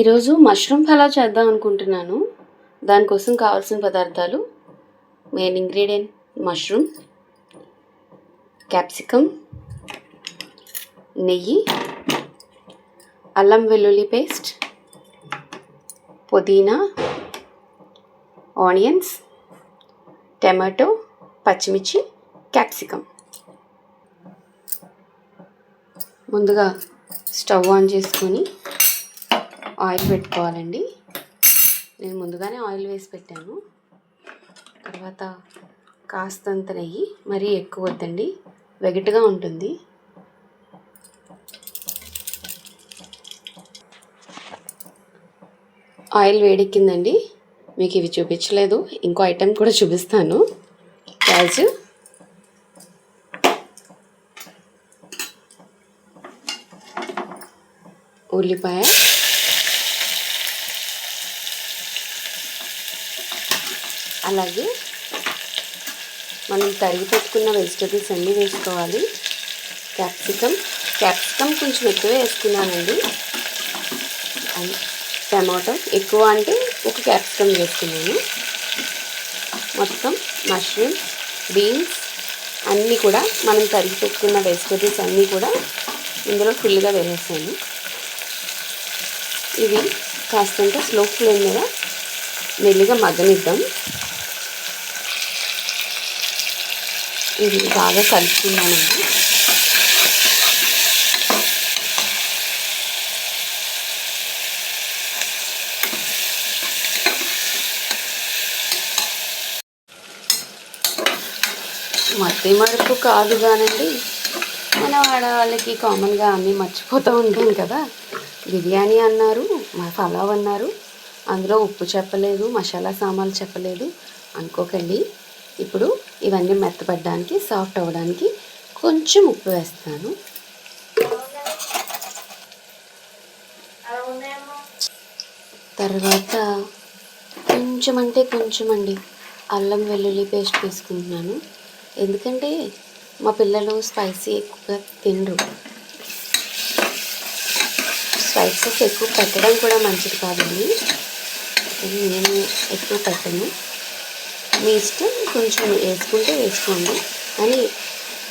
ఈరోజు మష్రూమ్ ఫలా చేద్దాం అనుకుంటున్నాను. దానికోసం కావాల్సిన పదార్థాలు మెయిన్ ఇంగ్రీడియంట్ మష్రూమ్ క్యాప్సికమ్ నెయ్యి అల్లం వెల్లుల్లి పేస్ట్ పుదీనా ఆనియన్స్ టమాటో పచ్చిమిర్చి క్యాప్సికమ్. ముందుగా స్టవ్ ఆన్ చేసుకొని ఆయిల్ పెట్టుకోవాలండి. నేను ముందుగానే ఆయిల్ వేసి పెట్టాను. తర్వాత కాస్తంత నెయ్యి మరీ ఎక్కువ వద్దండి. వెగటుగా ఉంటుంది. ఆయిల్ వేడెక్కిందండి. మీకు ఇవి చూపించలేదు. ఇంకో ఐటెం కూడా చూపిస్తాను. క్యాజు ఉల్లిపాయ. అలాగే మనం తరిగి పెట్టుకున్న వెజిటేబుల్స్ అన్నీ వేసుకోవాలి. క్యాప్సికమ్ క్యాప్సికమ్ కొంచెం ఎక్కువ వేసుకున్నానండి. టమాటో ఎక్కువ అంటే ఒక క్యాప్సికమ్ వేసుకున్నాను. మొత్తం మష్రూమ్ బీన్స్ అన్నీ కూడా మనం తరిగి పెట్టుకున్న వెజిటేబుల్స్ అన్నీ కూడా ఇందులో ఫుల్గా వేసేసాను. ఇవి కాస్తంత స్లో ఫ్లేమ్ మీద మెల్లిగా మగ్గనిద్దాం. ఇది బాగా కలుపుకున్నానండి. మట్టి మరుపు కాదు కానండి మన ఆడవాళ్ళకి కామన్గా అన్నీ మర్చిపోతూ ఉంటాం కదా. బిర్యానీ అన్నారు మా పలావ్ అన్నారు. అందులో ఉప్పు చెప్పలేదు మసాలా సామాన్లు చెప్పలేదు. అనుకోకండి. ఇప్పుడు ఇవన్నీ మెత్తపడడానికి సాఫ్ట్ అవ్వడానికి కొంచెం ఉప్పు వేస్తాను. తర్వాత కొంచెం అంటే కొంచెం అండి. అల్లం వెల్లుల్లి పేస్ట్ వేసుకుంటున్నాను. ఎందుకంటే మా పిల్లలు స్పైసీ ఎక్కువగా తినరు. స్పైసెస్ ఎక్కువ పెట్టడం కూడా మంచిది కాదండి. నేను ఎక్కువ పెట్టను. మీ ఇష్టం కొంచెం వేసుకుంటే వేసుకోండి. కానీ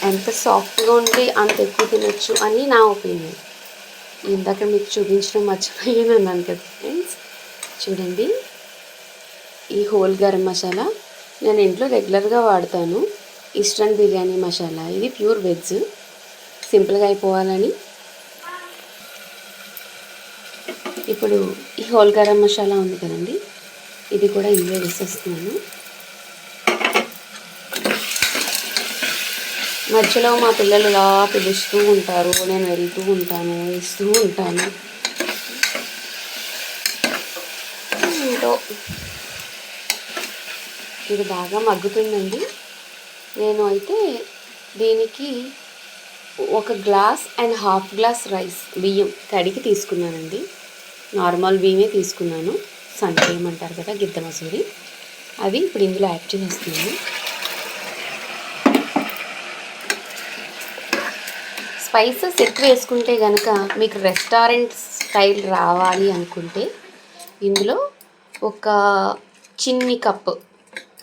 ఎంత సాఫ్ట్గా ఉంటే అంత ఎక్కువ తినచ్చు అని నా ఒపీనియన్. ఇందాక మీకు చూపించడం మర్చిపోయాను అన్నాను కదా ఫ్రెండ్స్. చూడండి. ఈ హోల్ గరం మసాలా నేను ఇంట్లో రెగ్యులర్గా వాడతాను. ఈస్టర్న్ బిర్యానీ మసాలా. ఇది ప్యూర్ వెజ్. సింపుల్గా అయిపోవాలని. ఇప్పుడు ఈ హోల్ గరం మసాలా ఉంది కదండి. ఇది కూడా ఇందులో వేసేస్తున్నాను. మధ్యలో మా పిల్లలు ఇలా పిలుస్తూ ఉంటారు నేను వెళ్తూ ఉంటాను ఇస్తూ ఉంటాను. ఏంటో? ఇది బాగా మగ్గుతుందండి. నేను అయితే దీనికి ఒక glass and half glass rice బియ్యం కడిగి తీసుకున్నానండి. నార్మల్ బియ్యమే తీసుకున్నాను. సంచయం అంటారు కదా గిద్ద మసూరి అవి ఇప్పుడు ఇందులో యాడ్ చేస్తున్నాను. స్పైసెస్ ఎక్కువ వేసుకుంటే కనుక మీకు రెస్టారెంట్ స్టైల్ రావాలి అనుకుంటే ఇందులో ఒక చిన్ని కప్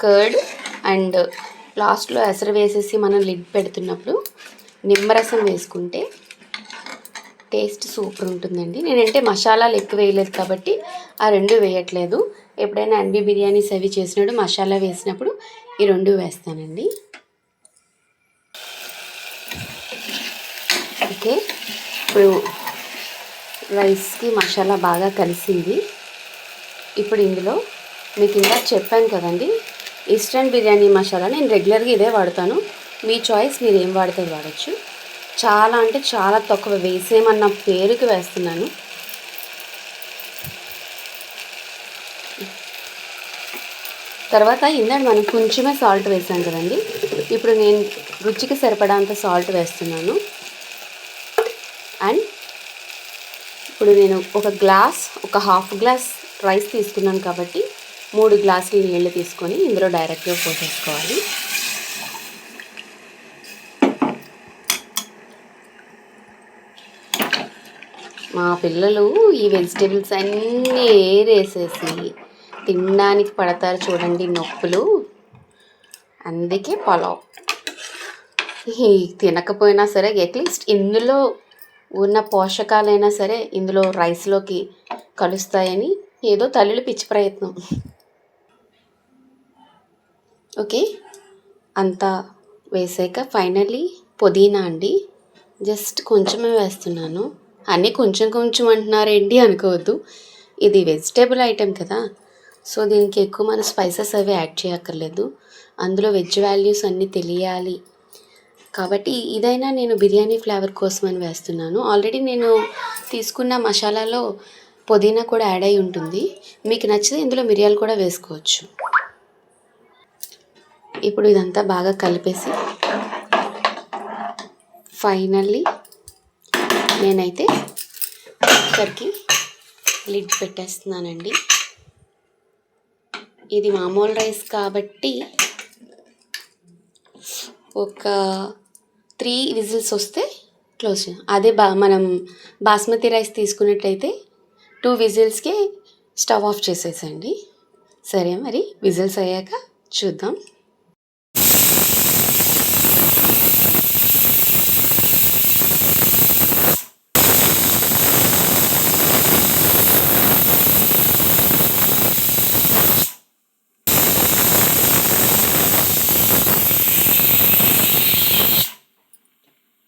కర్డ్ అండ్ లాస్ట్లో ఎసరు వేసేసి మనం లిడ్ పెడుతున్నప్పుడు నిమ్మరసం వేసుకుంటే టేస్ట్ సూపర్ ఉంటుందండి. నేనంటే మసాలాలు ఎక్కువ వేయలేదు కాబట్టి ఆ రెండు వేయట్లేదు. ఎప్పుడైనా అన్బి బిర్యానీస్ అవి చేసినప్పుడు మసాలా వేసినప్పుడు ఈ రెండు వేస్తానండి ఓకే ఇప్పుడు రైస్కి మసాలా బాగా కలిసింది. ఇప్పుడు ఇందులో మీకు ఇంకా చెప్పాను కదండి ఈస్టర్న్ బిర్యానీ మసాలా నేను రెగ్యులర్గా ఇదే వాడతాను. మీ చాయిస్ మీరు ఏం వాడితే వాడచ్చు. చాలా అంటే చాలా తక్కువ వేసేమన్న పేరుకి వేస్తున్నాను. తర్వాత ఇందాక మనం కొంచెమే సాల్ట్ వేసాం కదండి ఇప్పుడు నేను రుచికి సరిపడాంత సాల్ట్ వేస్తున్నాను అండ్ ఇప్పుడు నేను ఒక గ్లాస్ ఒక హాఫ్ గ్లాస్ రైస్ తీసుకున్నాను కాబట్టి మూడు గ్లాసులు నీళ్ళు తీసుకొని ఇందులో డైరెక్ట్గా పోసేసుకోవాలి మా పిల్లలు ఈ వెజిటేబుల్స్ అన్నీ ఏరేసేసి తినడానికి పడతారు చూడండి నొప్పులు. అందుకే పలావ్. తినకపోయినా సరే అట్లీస్ట్ ఇందులో ఉన్న పోషకాలైనా సరే ఇందులో రైస్లోకి కలుస్తాయని ఏదో తల్లులు పిచ్చి ప్రయత్నం. ఓకే? అంతా వేసాక ఫైనల్లీ పుదీనా అండి. జస్ట్ కొంచెమే వేస్తున్నాను. అన్నీ కొంచెం కొంచెం అంటున్నారేంటి అనుకోవద్దు. ఇది వెజిటేబుల్ ఐటెం కదా. సో దీనికి ఎక్కువ మన స్పైసెస్ అవి యాడ్ చేయక్కర్లేదు. అందులో వెజ్ వాల్యూస్ అన్నీ తెలియాలి. కాబట్టి ఇదైనా నేను బిర్యానీ ఫ్లేవర్ కోసం అని వేస్తున్నాను. ఆల్రెడీ నేను తీసుకున్న మసాలాలో పుదీనా కూడా యాడ్ అయి ఉంటుంది. మీకు నచ్చితే ఇందులో మిరియాలు కూడా వేసుకోవచ్చు. ఇప్పుడు ఇదంతా బాగా కలిపేసి ఫైనల్లీ నేనైతే కుక్కర్కి లిడ్ పెట్టేస్తున్నానండి. ఇది మామూలు రైస్ కాబట్టి ఒక త్రీ విజిల్స్ వస్తే క్లోజ్ అదే బా మనం బాస్మతి రైస్ తీసుకున్నట్టయితే టూ విజిల్స్కి స్టవ్ ఆఫ్ చేసేసండి సరే మరి విజిల్స్ అయ్యాక చూద్దాం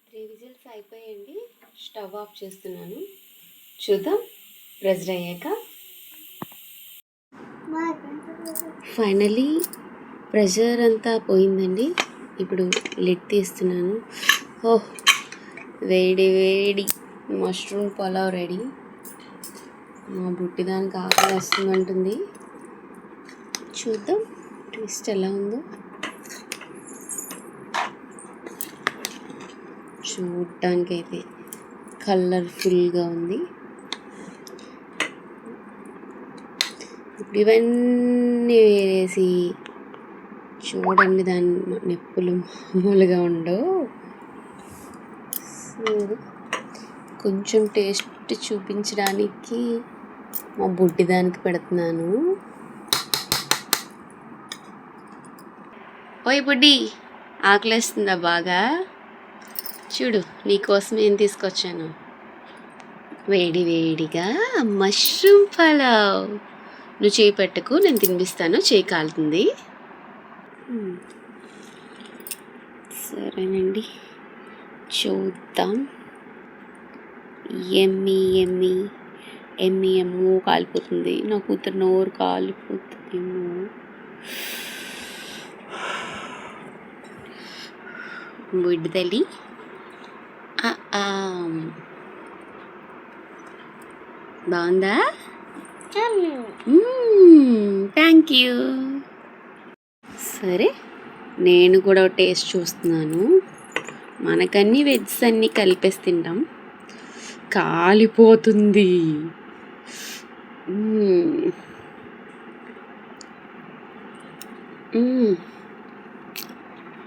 త్రీ విజిల్స్ అయిపోయాయండి స్టవ్ ఆఫ్ చేస్తున్నాను. చూద్దాం. ప్రెజర్ అయ్యాక. ఫైనలీ ప్రెషర్ అంతా పోయిందండి. ఇప్పుడు లిడ్ తీస్తున్నాను. ఓహ్ వేడి వేడి. Mushroom pulao ready. మా బుట్టి దానికి ఆకలి వస్తుందంటుంది. చూద్దాం. టేస్ట్ ఎలా ఉందో. చూడటానికైతే కలర్ఫుల్గా ఉంది. ఇప్పుడు ఇవన్నీ వేసి చూడండి దాని నొప్పులు మామూలుగా ఉండవు. సో కొంచెం టేస్ట్ చూపించడానికి మా బుడ్డి దానికి పెడుతున్నాను. ఓయ్ బుడ్డి ఆకలేస్తుందా బాగా? చూడు నీకోసం ఏం తీసుకొచ్చాను? వేడి వేడిగా మష్రూమ్ పలావ్. నువ్వు చేయి పెట్టకు నేను తినిపిస్తాను చేయి కాలుతుంది. సరేనండి. చూద్దాం. ఎమ్మి ఎమ్మి. ఎమ్మి ఎమ్మో కాలిపోతుంది. నా కూతురు నోరు కాలిపోతుందేమో. విడుదలి. బాగుందా? థ్యాంక్ యూ సరే నేను కూడా టేస్ట్ చూస్తున్నాను. మనకన్నీ వెజ్ అన్నీ కలిపేసి తింటాం. కాలిపోతుంది.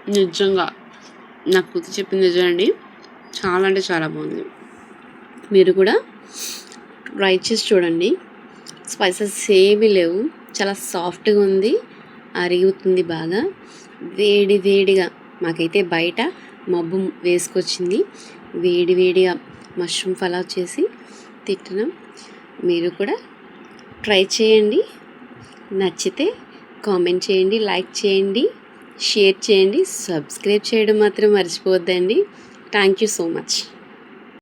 నిజంగా నాకు కూతురు చెప్పింది నిజమండి. చాలా అంటే చాలా బాగుంది. మీరు కూడా ట్రై చేసి చూడండి. స్పైసెస్ ఏమీ లేవు. చాలా సాఫ్ట్గా ఉంది. అరుగుతుంది బాగా. వేడి వేడిగా మాకైతే బయట మబ్బు వేసుకొచ్చింది. వేడి వేడిగా మష్రూమ్ ఫలావ్ చేసి తింటున్నాం. మీరు కూడా ట్రై చేయండి. నచ్చితే కామెంట్ చేయండి లైక్ చేయండి షేర్ చేయండి సబ్స్క్రైబ్ చేయడం మాత్రం మర్చిపోవద్దండి. Thank you so much